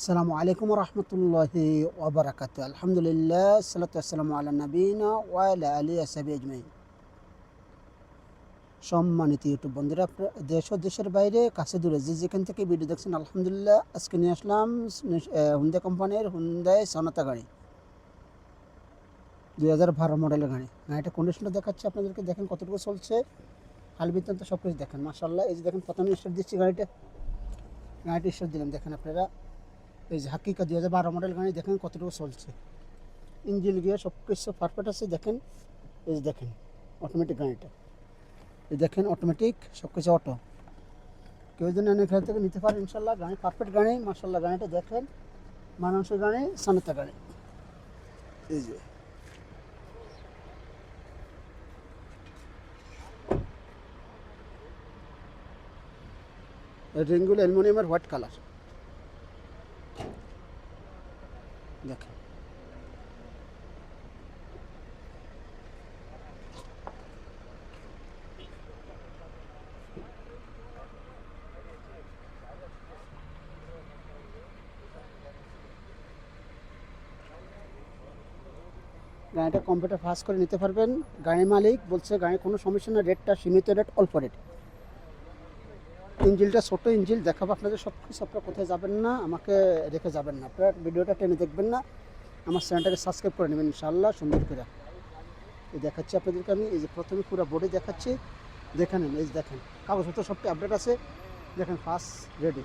আসসালামু আলাইকুম রহমতুল্লাহি ওবরাকাত আলহামদুলিল্লাহ, সালাতু আসসালামু আলা নবীনা ওয়ালা আলী আসাবি আজমাইন। সম্মানিত ইউটিউব বন্ধুরা দেশ ও দেশের বাইরে, কাছে দূরে যে যেখান থেকে ভিডিও দেখছেন, আলহামদুলিল্লাহ, আজকে নিয়ে আসলাম হুন্দা কোম্পানির হুন্দাই সনাতা গাড়ি। দুই হাজার বারো মডেলের গাড়ি। গাড়িটা কন্ডিশনটা দেখাচ্ছে আপনাদেরকে, দেখেন কতটুকু চলছে। হাল বৃত্তান্ত সব কিছু দেখেন মাসাল্লাহ এই যে দেখেন, প্রথমে স্টার্ট দিচ্ছি গাড়িটা। গাড়িটা স্টার্ট দিলাম, দেখেন আপনারা। এই হাকিকা দুই হাজার বারো মডেল গাড়ি দেখেন কতটুকু চলছে। ইঞ্জিন গিয়ার সব কিছু পারফেক্ট আছে, দেখেন, এই যে দেখেন অটোমেটিক গাড়িটা। এই দেখেন অটোমেটিক সব কিছু অটো কেউ যদি এখান থেকে নিতে পারে, ইনশাল্লাহ গাড়ি পারফেক্ট গাড়ি মার্শাল্লাহ গাড়িটা দেখেন। মানুষের গাড়ি সানাতা গাড়ি। এই যে। রিংগুলো অ্যালুমিনিয়ামের হোয়াইট কালার দেখেন। গাড়িটা কম্পিউটার ফাস্ট করে নিতে পারবেন। গাড়ির মালিক বলছে গাড়ির কোনো সমস্যা না রেটটা সীমিত রেট অল্প রেট ইঞ্জিলটা, ছোটো ইঞ্জিল, দেখাবো আপনাদের সব কিছু আপনারা কোথায় যাবেন না, আমাকে রেখে যাবেন না। আপনারা ভিডিওটা টেনে দেখবেন না। আমার চ্যানেলটাকে সাবস্ক্রাইব করে নেবেন, ইনশাআল্লাহ, সুন্দর করে। এই দেখাচ্ছি আপনাদেরকে আমি। এই যে প্রথমে পুরো বডি দেখাচ্ছি। দেখে নেন, এই দেখেন। কাগজপত্র সবটি আপডেট আছে। দেখেন ফার্স্ট রেডি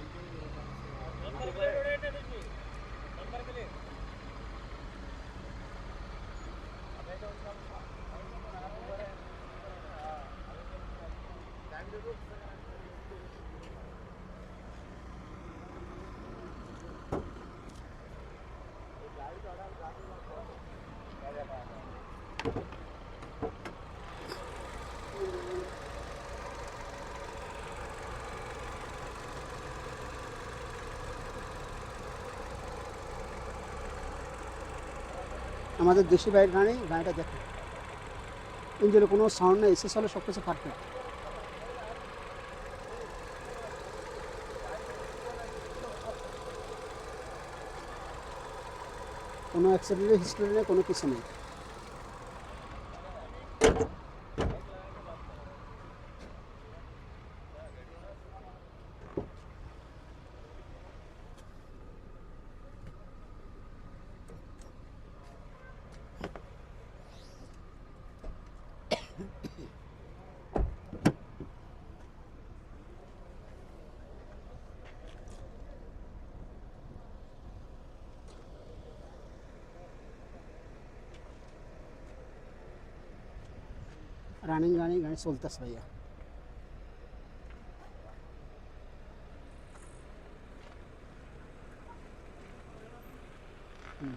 আমাদের দেশি বাইরের গানে গানটা দেখে ইঞ্জিনে কোনো সাউন্ড নেই এসে হলে সব কিছু পারফেক্ট কোনো অ্যাক্সিডেন্টের হিস্ট্রি নেই, কোনো কিছু নেই। রানিং গাড়ি গাড়ি চলতেছে ভাইয়া হুম।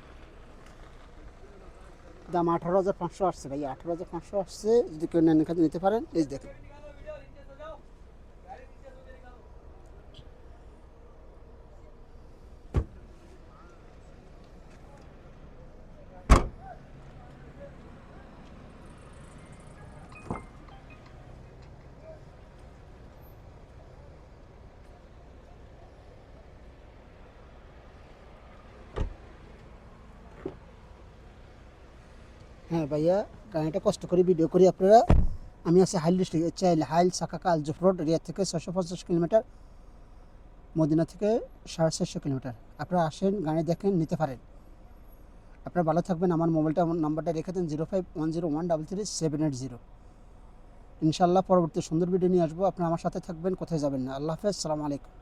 দাম আঠারো হাজার পাঁচশো আসছে ভাইয়া আঠারো হাজার পাঁচশো আসছে যদি কেউ নেন এখানে নিতে পারেন এই যে দেখেন হ্যাঁ ভাইয়া, গাড়িটা কষ্ট করে ভিডিও করি আপনারা। আমি আছি হাইল ডিস্ট্রিক্ট চাইলে হাইল সাকাকা আলজফ রোড রিয়া থেকে ছশো পঞ্চাশ কিলোমিটার, মদিনা থেকে সাড়ে চারশো কিলোমিটার। আপনারা আসেন, গাড়ি দেখেন, নিতে পারেন। আপনারা ভালো থাকবেন, আমার মোবাইলটা নাম্বারটা রেখে দেন, zero five one zero one double three seven eight zero. ইনশাল্লাহ পরবর্তী সুন্দর ভিডিও নিয়ে আসব। আপনারা আমার সাথে থাকবেন, কোথায় যাবেন না। আল্লাহ হাফেজ, সালামু আলাইকুম।